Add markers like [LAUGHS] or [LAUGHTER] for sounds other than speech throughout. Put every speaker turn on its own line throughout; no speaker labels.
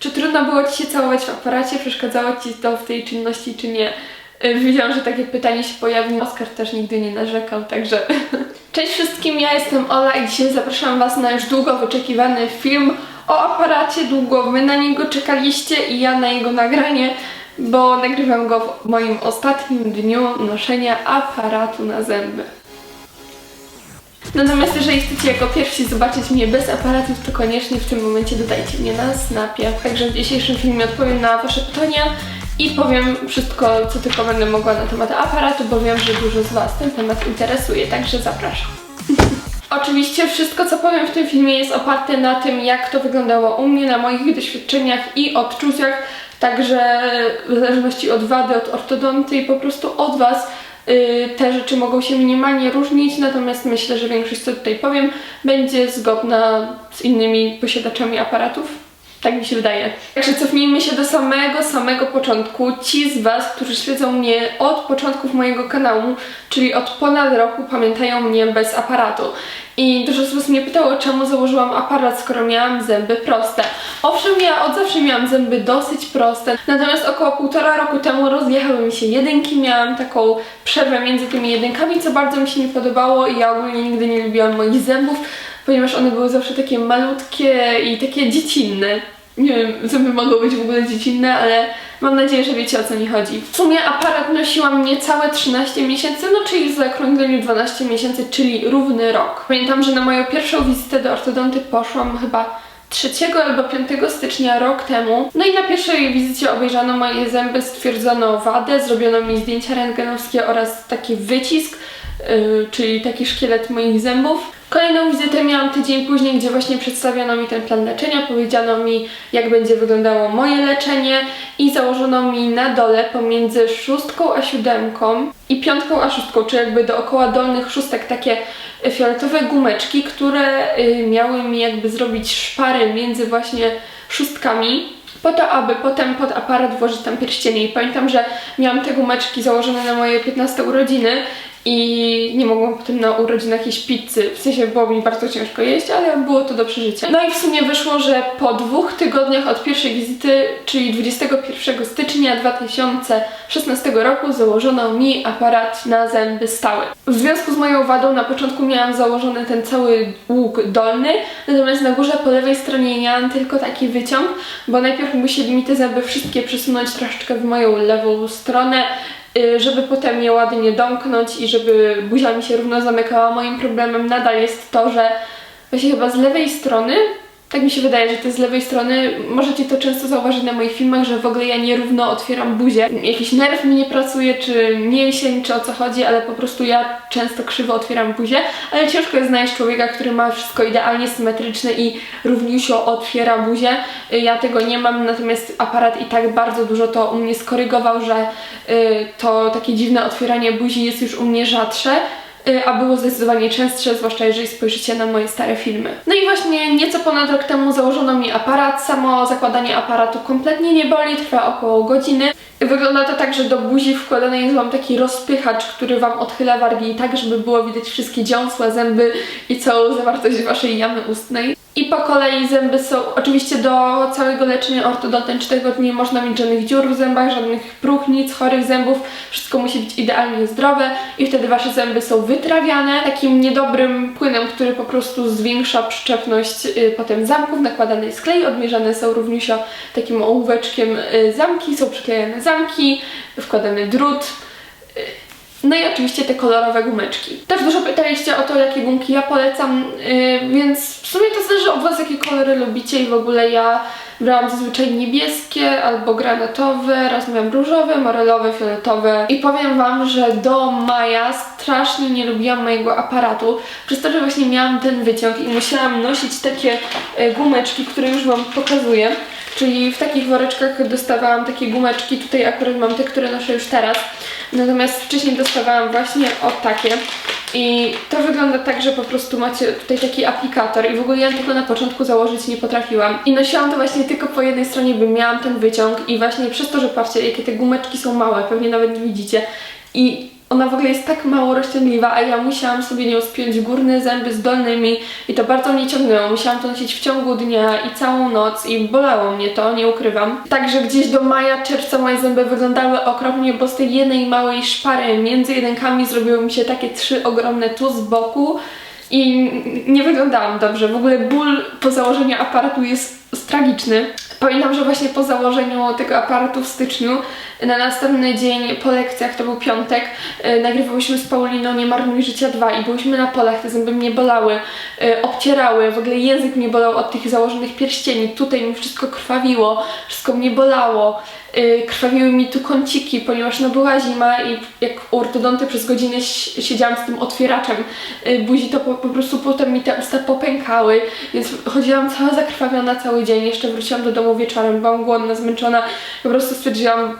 Czy trudno było Ci się całować w aparacie? Przeszkadzało Ci to w tej czynności, czy nie? Y, Wiedziałam, że takie pytanie się pojawi. Oskar też nigdy nie narzekał, także... [LAUGHS] Cześć wszystkim, ja jestem Ola i dzisiaj zapraszam Was na już długo wyczekiwany film o aparacie. Długo Wy na niego czekaliście i ja na jego nagranie, bo nagrywam go w moim ostatnim dniu noszenia aparatu na zęby. Natomiast jeżeli chcecie jako pierwsi zobaczyć mnie bez aparatów, to koniecznie w tym momencie dodajcie mnie na Snapie. Także w dzisiejszym filmie odpowiem na Wasze pytania i powiem wszystko, co tylko będę mogła na temat aparatu, bo wiem, że dużo z Was ten temat interesuje, także zapraszam. [LAUGHS] Oczywiście wszystko, co powiem w tym filmie jest oparte na tym, jak to wyglądało u mnie, na moich doświadczeniach i odczuciach, także w zależności od wady, od ortodonty i po prostu od Was te rzeczy mogą się minimalnie różnić, natomiast myślę, że większość, co tutaj powiem, będzie zgodna z innymi posiadaczami aparatów. Tak mi się wydaje. Także cofnijmy się do samego, samego początku. Ci z Was, którzy śledzą mnie od początków mojego kanału, czyli od ponad roku, pamiętają mnie bez aparatu. I dużo Was mnie pytało, czemu założyłam aparat, skoro miałam zęby proste. Owszem, ja od zawsze miałam zęby dosyć proste, natomiast około półtora roku temu rozjechały mi się jedynki, miałam taką przerwę między tymi jedynkami, co bardzo mi się nie podobało i ja ogólnie nigdy nie lubiłam moich zębów, ponieważ one były zawsze takie malutkie i takie dziecinne. Nie wiem, zęby mogą być w ogóle dziecinne, ale mam nadzieję, że wiecie o co mi chodzi. W sumie aparat nosiłam niecałe 13 miesięcy, no czyli w zaokrągleniu 12 miesięcy, czyli równy rok. Pamiętam, że na moją pierwszą wizytę do ortodonty poszłam chyba 3 albo 5 stycznia rok temu. No i na pierwszej wizycie obejrzano moje zęby, stwierdzono wadę, zrobiono mi zdjęcia rentgenowskie oraz taki wycisk, yy, czyli taki szkielet moich zębów. Kolejną wizytę miałam tydzień później, gdzie właśnie przedstawiono mi ten plan leczenia, powiedziano mi, jak będzie wyglądało moje leczenie i założono mi na dole pomiędzy szóstką a siódemką i piątką a szóstką, czy jakby dookoła dolnych szóstek takie fioletowe gumeczki, które y, miały mi jakby zrobić szpary między właśnie szóstkami po to, aby potem pod aparat włożyć tam pierścienie. I pamiętam, że miałam te gumeczki założone na moje 15 urodziny i nie mogłam potem na urodzinach jeść pizzy. W sensie było mi bardzo ciężko jeść, ale było to do przeżycia. No i w sumie wyszło, że po dwóch tygodniach od pierwszej wizyty, czyli 21 stycznia 2016 roku założono mi aparat na zęby stałe. W związku z moją wadą na początku miałam założony ten cały łuk dolny, natomiast na górze po lewej stronie miałam tylko taki wyciąg, bo najpierw musieli mi te zęby wszystkie przesunąć troszeczkę w moją lewą stronę, żeby potem je ładnie domknąć i żeby buzia mi się równo zamykała. Moim problemem nadal jest to, że właśnie chyba z lewej strony, tak mi się wydaje, że to z lewej strony, możecie to często zauważyć na moich filmach, że w ogóle ja nierówno otwieram buzię. Jakiś nerw mi nie pracuje, czy mięsień, czy o co chodzi, ale po prostu ja często krzywo otwieram buzię, ale ciężko jest znaleźć człowieka, który ma wszystko idealnie symetryczne i równiusio otwiera buzię. Ja tego nie mam, natomiast aparat i tak bardzo dużo to u mnie skorygował, że y, to takie dziwne otwieranie buzi jest już u mnie rzadsze. Y, a było zdecydowanie częstsze, zwłaszcza jeżeli spojrzycie na moje stare filmy. No i właśnie nieco ponad rok temu założono mi aparat. Samo zakładanie aparatu kompletnie nie boli, trwa około godziny. Wygląda to tak, że do buzi wkładany jest Wam taki rozpychacz, który Wam odchyla wargi tak, żeby było widać wszystkie dziąsła, zęby i całą zawartość Waszej jamy ustnej. I po kolei zęby są, oczywiście do całego leczenia ortodontem 4 dni można mieć żadnych dziur w zębach, żadnych próchnic, chorych zębów, wszystko musi być idealnie zdrowe i wtedy Wasze zęby są wytrawiane takim niedobrym płynem, który po prostu zwiększa przyczepność y, potem zamków, nakładany jest klej, odmierzane są równiusio takim ołóweczkiem y, zamki, są przyklejane zamki, wkładany drut, no i oczywiście te kolorowe gumeczki. Też dużo pytaliście o to, jakie gumki ja polecam, yy, więc w sumie to zależy od Was, jakie kolory lubicie i w ogóle ja brałam zazwyczaj niebieskie albo granatowe, raz miałam różowe, morelowe, fioletowe i powiem Wam, że do maja strasznie nie lubiłam mojego aparatu, przez to, że właśnie miałam ten wyciąg i musiałam nosić takie y, gumeczki, które już Wam pokazuję. Czyli w takich woreczkach dostawałam takie gumeczki, tutaj akurat mam te, które noszę już teraz. Natomiast wcześniej dostawałam właśnie o takie. I to wygląda tak, że po prostu macie tutaj taki aplikator i w ogóle ja tego na początku założyć nie potrafiłam. I nosiłam to właśnie tylko po jednej stronie, bo miałam ten wyciąg i właśnie przez to, że patrzcie, jakie te gumeczki są małe, pewnie nawet nie widzicie. I ona w ogóle jest tak mało rozciągliwa, a ja musiałam sobie nią spiąć górne zęby z dolnymi i to bardzo mnie ciągnęło. Musiałam to nosić w ciągu dnia i całą noc i bolało mnie to, nie ukrywam. Także gdzieś do maja, czerwca moje zęby wyglądały okropnie, bo z tej jednej małej szpary między jedynkami zrobiły mi się takie trzy ogromne tu z boku i nie wyglądałam dobrze. W ogóle ból po założeniu aparatu jest tragiczny. Pamiętam, że właśnie po założeniu tego aparatu w styczniu, na następny dzień po lekcjach, to był piątek, yy, nagrywałyśmy z Pauliną Nie marnuj życia 2 i byłyśmy na polach, te zęby mnie bolały, yy, obcierały, w ogóle język mnie bolał od tych założonych pierścieni, tutaj mi wszystko krwawiło, wszystko mnie bolało. Yy, krwawiły mi tu kąciki, ponieważ no była zima i jak u ortodonty przez godzinę si- siedziałam z tym otwieraczem yy, buzi, to po, po prostu potem mi te usta popękały, więc chodziłam cała zakrwawiona cały dzień, jeszcze wróciłam do domu wieczorem, byłam głodna, zmęczona, po prostu stwierdziłam,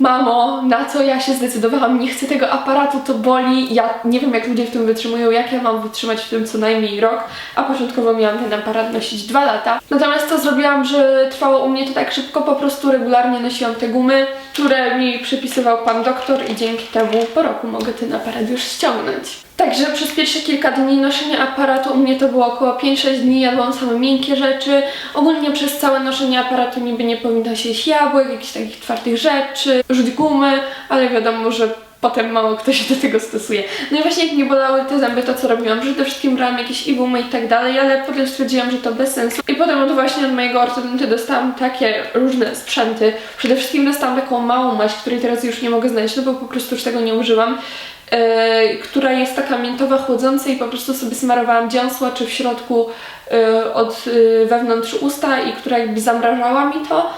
Mamo, na co ja się zdecydowałam? Nie chcę tego aparatu, to boli. Ja nie wiem, jak ludzie w tym wytrzymują, jak ja mam wytrzymać w tym co najmniej rok, a początkowo miałam ten aparat nosić dwa lata. Natomiast to zrobiłam, że trwało u mnie to tak szybko, po prostu regularnie nosiłam te gumy, które mi przypisywał pan doktor i dzięki temu po roku mogę ten aparat już ściągnąć. Także przez pierwsze kilka dni noszenia aparatu u mnie to było około 5-6 dni, jadłam same miękkie rzeczy. Ogólnie przez całe noszenie aparatu niby nie powinno się jeść jabłek, jakichś takich twardych rzeczy, rzuć gumy, ale wiadomo, że potem mało kto się do tego stosuje. No i właśnie jak mnie bolały te zęby, to co robiłam? Przede wszystkim brałam jakieś i gumy i tak dalej, ale potem stwierdziłam, że to bez sensu. I potem od właśnie od mojego ortodonty dostałam takie różne sprzęty. Przede wszystkim dostałam taką małą maść, której teraz już nie mogę znaleźć, no bo po prostu już tego nie używam. Yy, która jest taka miętowa, chłodząca i po prostu sobie smarowałam dziąsła, czy w środku yy, od yy, wewnątrz usta i która jakby zamrażała mi to.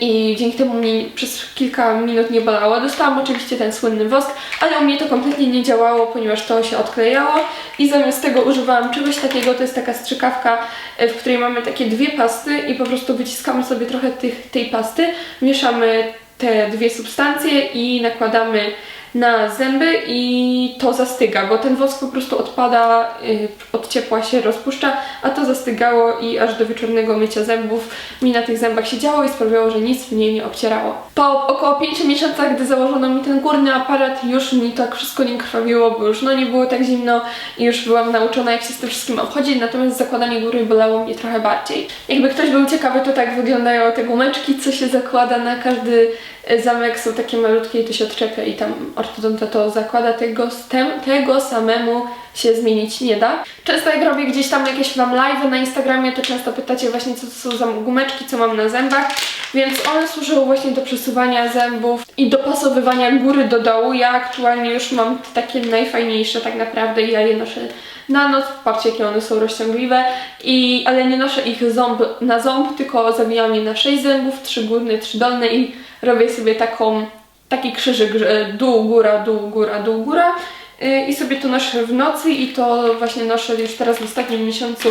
I dzięki temu mnie przez kilka minut nie bolało. Dostałam oczywiście ten słynny wosk, ale u mnie to kompletnie nie działało, ponieważ to się odklejało. I zamiast tego używałam czegoś takiego, to jest taka strzykawka, w której mamy takie dwie pasty i po prostu wyciskamy sobie trochę tych, tej pasty, mieszamy te dwie substancje i nakładamy na zęby i to zastyga, bo ten wosk po prostu odpada, yy, od ciepła się rozpuszcza, a to zastygało i aż do wieczornego mycia zębów mi na tych zębach siedziało i sprawiało, że nic mnie nie obcierało. Po około 5 miesiącach, gdy założono mi ten górny aparat, już mi tak wszystko nie krwawiło, bo już no nie było tak zimno i już byłam nauczona jak się z tym wszystkim obchodzić, natomiast zakładanie góry bolało mnie trochę bardziej. Jakby ktoś był ciekawy, to tak wyglądają te gumeczki, co się zakłada na każdy zamek, są takie malutkie i to się odczepia i tam ortodonta to zakłada, tego, tego samemu się zmienić nie da. Często jak robię gdzieś tam jakieś mam live na Instagramie, to często pytacie właśnie co to są za gumeczki, co mam na zębach, więc one służą właśnie do przesuwania zębów i dopasowywania góry do dołu. Ja aktualnie już mam takie najfajniejsze tak naprawdę. I ja je noszę na noc, patrzcie jakie one są rozciągliwe, i, ale nie noszę ich ząb na ząb, tylko zawijam je na 6 zębów, 3 górne, 3 dolne i robię sobie taką, taki krzyżyk, dół, góra, dół, góra, dół, góra. Yy, i sobie to noszę w nocy i to właśnie noszę już teraz w ostatnim miesiącu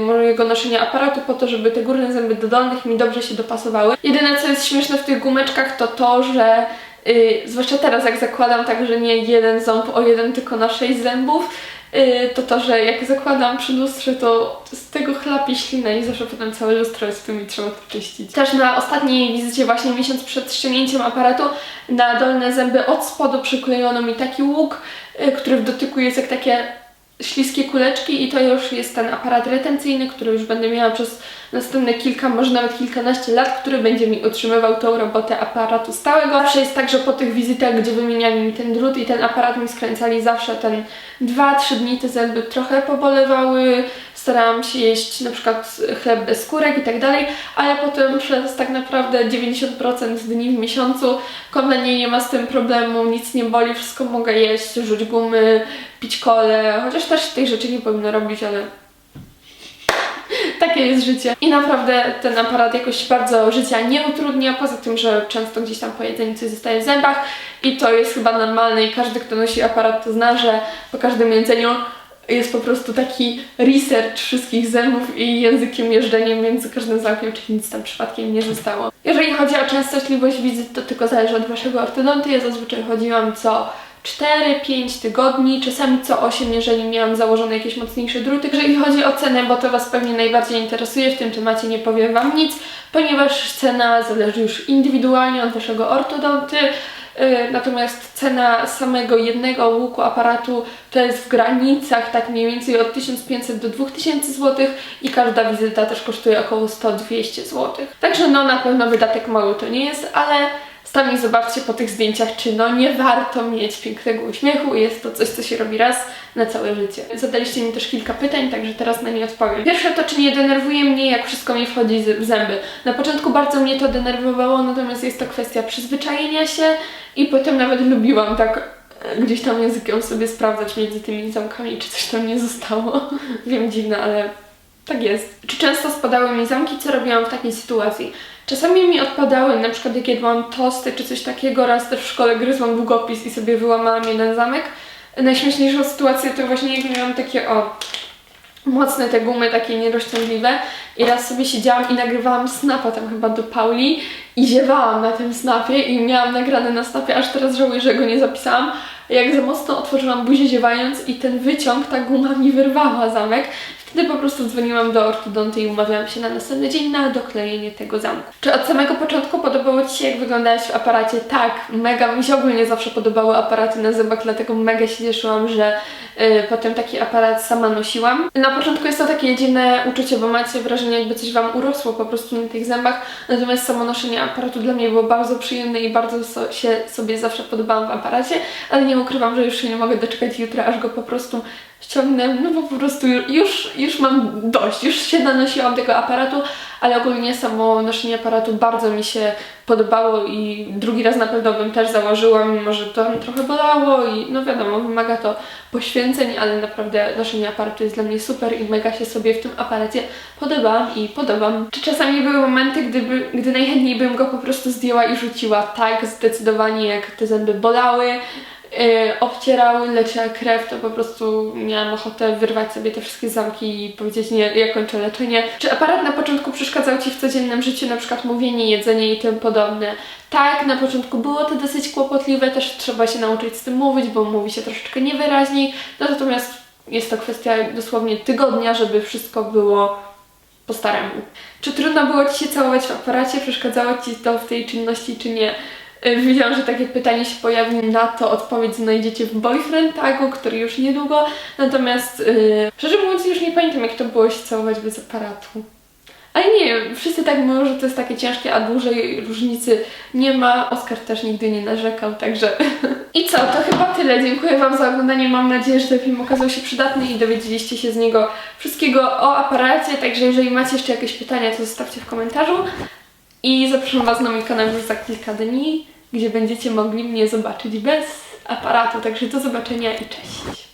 mojego noszenia aparatu po to, żeby te górne zęby do dolnych mi dobrze się dopasowały. Jedyne co jest śmieszne w tych gumeczkach to to, że yy, zwłaszcza teraz jak zakładam tak, że nie jeden ząb o jeden, tylko na sześć zębów, yy, to to, że jak zakładam przy lustrze, to z tego chlapie ślina i zawsze potem całe lustro jest w tym i trzeba to czyścić. Też na ostatniej wizycie, właśnie miesiąc przed ściągnięciem aparatu, na dolne zęby od spodu przyklejono mi taki łuk, yy, który w dotyku jest jak takie śliskie kuleczki i to już jest ten aparat retencyjny, który już będę miała przez następne kilka, może nawet kilkanaście lat, który będzie mi utrzymywał tą robotę aparatu stałego. Zawsze jest tak, że po tych wizytach, gdzie wymieniali mi ten drut i ten aparat mi skręcali zawsze ten 2-3 dni te zęby trochę pobolewały, starałam się jeść na przykład chleb bez skórek i tak dalej, ale potem przez tak naprawdę 90% dni w miesiącu kompletnie nie ma z tym problemu, nic nie boli, wszystko mogę jeść, rzuć gumy, pić kole, chociaż też tych rzeczy nie powinno robić, ale takie jest życie. I naprawdę ten aparat jakoś bardzo życia nie utrudnia, poza tym, że często gdzieś tam po jedzeniu coś zostaje w zębach i to jest chyba normalne i każdy, kto nosi aparat to zna, że po każdym jedzeniu jest po prostu taki research wszystkich zębów i językiem jeżdżeniem między każdym zamkiem, czy nic tam przypadkiem nie zostało. Jeżeli chodzi o częstotliwość wizyt, to tylko zależy od waszego ortodonty. Ja zazwyczaj chodziłam co 4-5 tygodni, czasami co 8, jeżeli miałam założone jakieś mocniejsze druty. Jeżeli chodzi o cenę, bo to Was pewnie najbardziej interesuje, w tym temacie nie powiem Wam nic, ponieważ cena zależy już indywidualnie od Waszego ortodonty. Yy, Natomiast cena samego jednego łuku aparatu to jest w granicach tak mniej więcej od 1500 do 2000 zł i każda wizyta też kosztuje około 100-200 zł. Także no na pewno wydatek mały to nie jest, ale sami zobaczcie po tych zdjęciach, czy no nie warto mieć pięknego uśmiechu. Jest to coś, co się robi raz na całe życie. Zadaliście mi też kilka pytań, także teraz na nie odpowiem. Pierwsze to, czy nie denerwuje mnie, jak wszystko mi wchodzi w zęby. Na początku bardzo mnie to denerwowało, natomiast jest to kwestia przyzwyczajenia się i potem nawet lubiłam tak e, gdzieś tam językiem sobie sprawdzać między tymi zamkami, czy coś tam nie zostało. [LAUGHS] Wiem, dziwne, ale tak jest. Czy często spadały mi zamki? Co robiłam w takiej sytuacji? Czasami mi odpadały, na przykład jak jadłam tosty czy coś takiego, raz też w szkole gryzłam długopis i sobie wyłamałam jeden zamek. Najśmieszniejszą sytuację to właśnie jak miałam takie, o, mocne te gumy, takie nierozciągliwe i raz sobie siedziałam i nagrywałam snapa tam chyba do Pauli i ziewałam na tym snapie i miałam nagrane na snapie, aż teraz żałuję, że go nie zapisałam. Jak za mocno otworzyłam buzię ziewając i ten wyciąg, ta guma mi wyrwała zamek. Wtedy po prostu dzwoniłam do ortodonty i umawiałam się na następny dzień na doklejenie tego zamku. Czy od samego początku podobało Ci się, jak wyglądałaś w aparacie? Tak, mega. Mi się ogólnie zawsze podobały aparaty na zębach, dlatego mega się cieszyłam, że y, potem taki aparat sama nosiłam. Na początku jest to takie dziwne uczucie, bo macie wrażenie, jakby coś Wam urosło po prostu na tych zębach, natomiast samo noszenie aparatu dla mnie było bardzo przyjemne i bardzo so, się sobie zawsze podobałam w aparacie, ale nie ukrywam, że już się nie mogę doczekać jutra, aż go po prostu ściągnę, no bo po prostu już, już mam dość, już się nanosiłam tego aparatu, ale ogólnie samo noszenie aparatu bardzo mi się podobało i drugi raz na pewno bym też założyła, mimo że to trochę bolało i no wiadomo, wymaga to poświęceń, ale naprawdę noszenie aparatu jest dla mnie super i mega się sobie w tym aparacie podobałam i podobam. Czy czasami były momenty, gdyby, gdy najchętniej bym go po prostu zdjęła i rzuciła? Tak, zdecydowanie jak te zęby bolały, yy, obcierały, leciała krew, to po prostu miałam ochotę wyrwać sobie te wszystkie zamki i powiedzieć nie, ja kończę leczenie. Czy aparat na początku przeszkadzał Ci w codziennym życiu, na przykład mówienie, jedzenie i tym podobne? Tak, na początku było to dosyć kłopotliwe, też trzeba się nauczyć z tym mówić, bo mówi się troszeczkę niewyraźniej, no natomiast jest to kwestia dosłownie tygodnia, żeby wszystko było po staremu. Czy trudno było Ci się całować w aparacie? Przeszkadzało Ci to w tej czynności, czy nie? Y, Widziałam, że takie pytanie się pojawi na to, odpowiedź znajdziecie w Boyfriend Tagu, który już niedługo. Natomiast, yy, szczerze mówiąc, już nie pamiętam, jak to było się całować bez aparatu. Ale nie, wszyscy tak mówią, że to jest takie ciężkie, a dużej różnicy nie ma. Oskar też nigdy nie narzekał, także... [LAUGHS] I co, to chyba tyle. Dziękuję Wam za oglądanie. Mam nadzieję, że ten film okazał się przydatny i dowiedzieliście się z niego wszystkiego o aparacie. Także jeżeli macie jeszcze jakieś pytania, to zostawcie w komentarzu. I zapraszam Was na mój kanał już za kilka dni, gdzie będziecie mogli mnie zobaczyć bez aparatu. Także do zobaczenia i cześć!